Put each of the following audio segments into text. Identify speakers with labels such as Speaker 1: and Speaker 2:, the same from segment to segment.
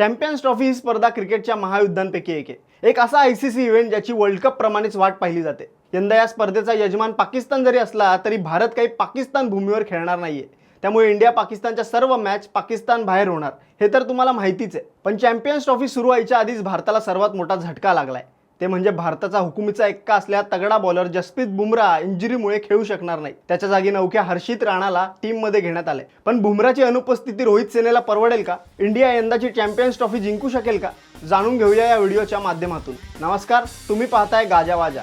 Speaker 1: Champions trophy ही स्पर्धा क्रिकेटच्या महायुद्धांपैकी एक आहे. एक असा आय सी सी इव्हेंट ज्याची वर्ल्ड कप प्रमाणेच वाट पाहिली जाते. यंदा या स्पर्धेचा यजमान पाकिस्तान जरी असला तरी भारत काही पाकिस्तान भूमीवर खेळणार नाहीये. त्यामुळे इंडिया पाकिस्तानच्या सर्व मॅच पाकिस्तान बाहेर होणार हे तर तुम्हाला माहितीच आहे. पण चॅम्पियन्स ट्रॉफी सुरू व्हायच्या आधीच भारताला सर्वात मोठा झटका लागलाय. ते म्हणजे भारताचा हुकुमीचा एक्का असल्या तगडा बॉलर जसप्रीत बुमरा इंजुरीमुळे खेळू शकणार नाही. त्याच्या जागी नवख्या हर्षित राणाला टीममध्ये घेण्यात आले पण बुमराची अनुपस्थिती रोहित सेनेला परवडेल का? इंडिया यंदाची चॅम्पियन्स ट्रॉफी जिंकू शकेल का? जाणून घेऊया या व्हिडिओच्या माध्यमातून. नमस्कार तुम्ही पाहताय गाजा वाजा.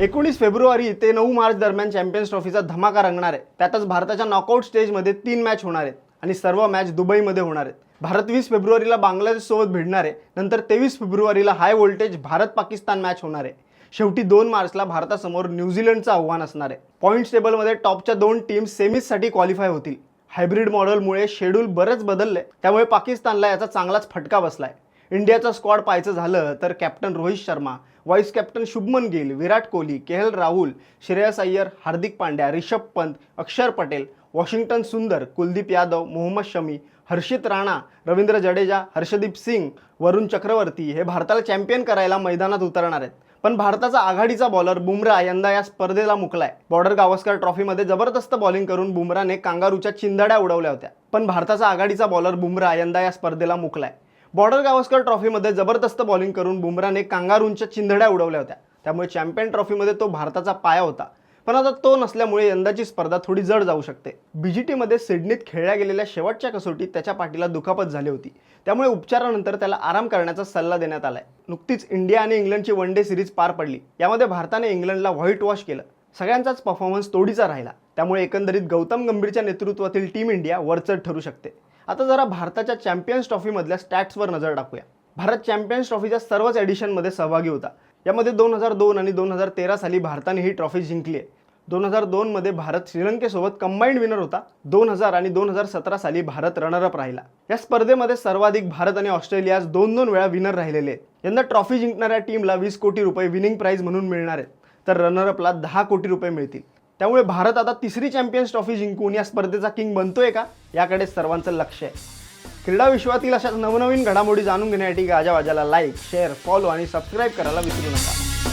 Speaker 1: एकोणीस फेब्रुवारी ते नऊ मार्च दरम्यान चॅम्पियन्स ट्रॉफीचा धमाका रंगणार आहे. त्यातच भारताच्या नॉकआउट स्टेजमध्ये तीन मॅच होणार आहेत. आणि सर्व मॅच दुबईमध्ये होणार आहेत. भारत वीस फेब्रुवारीला बांगलादेशसोबत भिडणार आहे. नंतर तेवीस फेब्रुवारीला high voltage Bharat Pakistan match होणार आहे. शेवटी दोन मार्चला भारतासमोर न्यूझीलंडचं आव्हान असणार आहे. पॉईंट्स टेबलमध्ये टॉपच्या दोन टीम सेमीजसाठी क्वालिफाय होतील. हायब्रिड मॉडेलमुळे शेड्यूल बरंच बदललंय. त्यामुळे पाकिस्तानला याचा चांगलाच फटका बसलाय. इंडियाचा स्क्वॉड पाहायचं झालं तर captain Rohit Sharma vice captain Shubman Gill Virat Kohli K L Rahul Shreyas Iyer Hardik Pandya Rishabh Pant Axar Patel Washington सुंदर कुलदीप यादव मोहम्मद शमी हर्षित राणा रवींद्र जडेजा हर्षदीप सिंग वरुण चक्रवर्ती हे भारताला चॅम्पियन करायला मैदानात उतरणार आहेत. पण भारताचा आघाडीचा बॉलर बुमराह यंदा या स्पर्धेला मुकलाय. बॉर्डर गावस्कर ट्रॉफीमध्ये जबरदस्त बॉलिंग करून बुमराने कांगारूच्या चिंधड्या उडवल्या होत्या. पण भारताचा आघाडीचा बॉलर बुमराह यंदा या स्पर्धेला मुकलाय. बॉर्डर गावस्कर ट्रॉफीमध्ये जबरदस्त बॉलिंग करून बुमराने कांगारूंच्या चिंधड्या उडवल्या होत्या. त्यामुळे चॅम्पियन ट्रॉफीमध्ये तो भारताचा पाया होता. पण आता तो नसल्यामुळे यंदाची स्पर्धा थोडी जड जाऊ शकते. बीजीटीमध्ये सिडनीत खेळल्या गेलेल्या शेवटच्या कसोटीत त्याच्या पाठीला दुखापत झाली होती. त्यामुळे उपचारानंतर त्याला आराम करण्याचा सल्ला देण्यात आलाय. नुकतीच इंडिया आणि इंग्लंडची वन डे सिरीज पार पडली. यामध्ये भारताने इंग्लंडला व्हाईट वॉश केलं. सगळ्यांचाच परफॉर्मन्स तोडीचा राहिला. त्यामुळे एकंदरीत गौतम गंभीरच्या नेतृत्वातील टीम इंडिया वरचढ ठरू शकते. आता जरा भारताच्या चॅम्पियन्स ट्रॉफीमधल्या स्टॅट्सवर नजर टाकूया. भारत चॅम्पियन्स ट्रॉफीच्या सर्वच एडिशनमध्ये सहभागी होता. यामध्ये दोन हजार दोन आणि दोन हजार तेरा साली भारताने ही ट्रॉफी जिंकली आहे. दोन हजार दोनमध्ये भारत श्रीलंकेसोबत कंबाईंड विनर होता. दोन हजार आणि दोन हजार सतरा साली भारत रनरअप राहिला. या स्पर्धेमध्ये सर्वाधिक भारत आणि ऑस्ट्रेलिया आज दोन दोन वेळा विनर राहिलेले आहेत. यंदा ट्रॉफी जिंकणाऱ्या टीमला वीस कोटी रुपये विनिंग प्राईज म्हणून मिळणार आहेत. तर रनरअपला दहा कोटी रुपये मिळतील. त्यामुळे भारत आता तिसरी चॅम्पियन्स ट्रॉफी जिंकून या स्पर्धेचा किंग बनतोय का? याकडे सर्वांचं लक्ष आहे. क्रीडा विश्वातील अशा नवनवीन घडामोडी जाणून घेण्यासाठी गाजावाजाला लाईक शेअर फॉलो आणि सबस्क्राईब करायला विसरू नका.